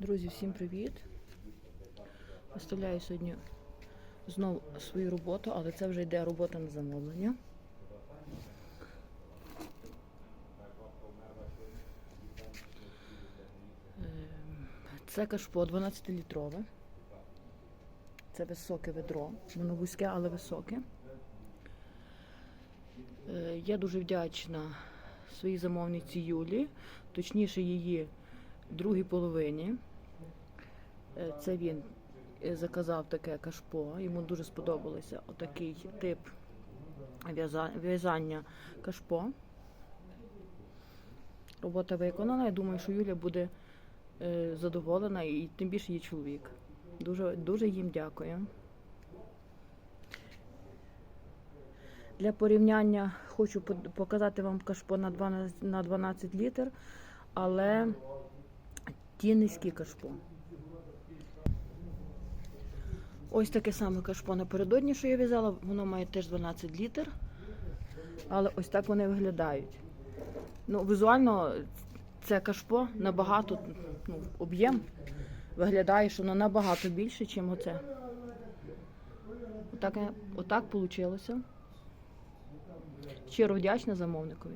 Друзі, всім привіт! Оставляю сьогодні знову свою роботу, але це вже йде робота на замовлення. Ем, Це кашпо 12-літрове. Це високе ведро. Воно вузьке, але високе. Е, Я дуже вдячна своїй замовниці Юлі, точніше її другій половині. Е, Це він е, заказав таке кашпо. Йому дуже сподобалося отакий тип в'язання кашпо. Робота виконана. Я думаю, що Юля буде е, задоволена і тим більше її чоловік. Дуже, дуже їм дякую. Для порівняння хочу показати вам кашпо на 12 літр, але ті низькі кашпо. Ось таке саме кашпо напередодні, що я в'язала, воно має теж 12 літр, але ось так вони виглядають. Ну, візуально це кашпо набагато ну, об'єм виглядає, що воно набагато більше, ніж оце. Отак, отак вийшло. Щиро вдячна замовникові.